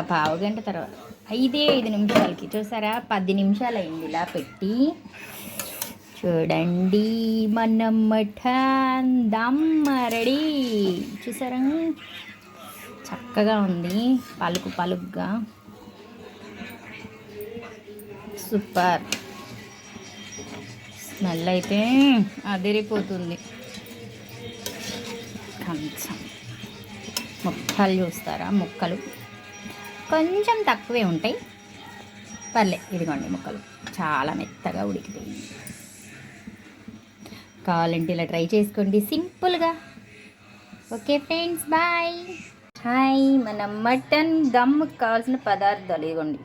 పావు గంట తర్వాత. ఐదే ఐదు నిమిషాలకి. చూసారా? పది నిమిషాలు అయింది ఇలా పెట్టి. చూడండి మన మఠన్ దమ్మ రెడీ. చూసారా? చక్కగా ఉంది. పలుకు పలుకుగా. సూపర్. స్మెల్ అయితే అదిరిపోతుంది. కొంచెం. ముక్కలు చూస్తారా? ముక్కలు. కొంచెం తక్కువే ఉంటాయి. పర్లే ఇదిగోండి ముక్కలు. చాలా మెత్తగా ఉడికిపోయింది. కావాలంటే ఇలా ట్రై చేసుకోండి సింపుల్గా. Okay friends bye. హాయ్ మన మటన్ దమ్ కావాల్సిన పదార్థాలు ఇదిగోండి.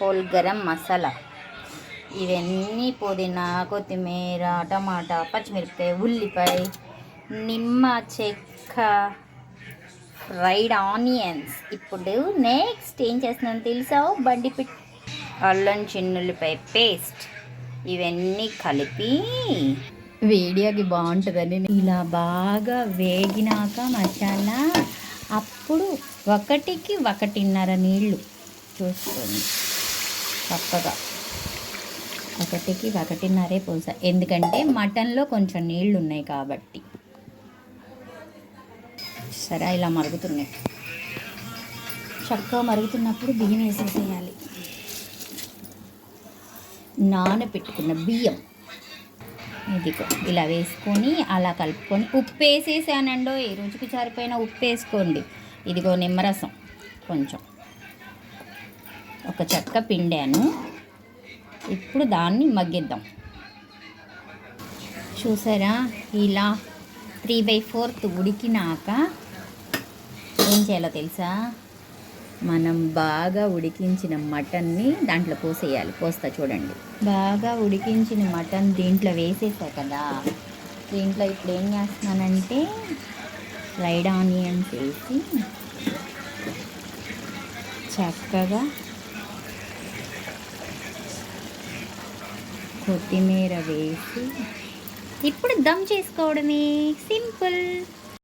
హోల్ గరం మసాలా. ఇవన్నీ పుదీనా కొత్తిమీర టమాటా పచ్చిమిరపకాయ ఉల్లిపాయ నిమ్మ చెక్క రైడ్ ఆనియన్స్ ఇప్పుడు నెక్స్ట్ ఏం చేస్తున్నాను తెలుసావు బండి పిట్ అల్లం చిన్నుల్లిపాయ పేస్ట్ ఇవన్నీ కలిపి వీడియోకి బాగుంటుందని ఇలా బాగా వేగినాక మసాలా అప్పుడు ఒకటికి ఒకటిన్నర నీళ్ళు చూసుకోండి చక్కగా ఒకటికి ఒకటిన్నరే పోసా. ఎందుకంటే మటన్లో కొంచెం నీళ్ళు ఉన్నాయి కాబట్టి. సరే ఇలా మరుగుతున్నాయి. చక్కగా మరుగుతున్నప్పుడు బియ్యం వేసేసేయాలి. నానబెట్టుకున్న బియ్యం. ఇదిగో ఇలా వేసుకొని అలా కలుపుకొని ఉప్పు వేసేసానండో ఈ రుచికి సరిపోయిన ఉప్పు వేసుకోండి. ఇదిగో నిమ్మరసం కొంచెం. ఒక చెక్క పిండాను. ఇప్పుడు దాన్ని మగ్గిద్దాం. చూసారా? ఇలా త్రీ బై ఫోర్త్ ఉడికినాక ఏం చేయాలో తెలుసా? మనం బాగా ఉడికించిన మటన్ని దాంట్లో పోసేయాలి. పోస్తా చూడండి. బాగా ఉడికించిన మటన్ దీంట్లో వేసేసా కదా. దీంట్లో ఇప్పుడు ఏం చేస్తున్నానంటే ఫ్రైడ్ ఆనియన్స్ వేసి చక్కగా కొత్తిమీర వేసి ఇప్పుడు దమ్ చేసుకోవడమే. సింపుల్.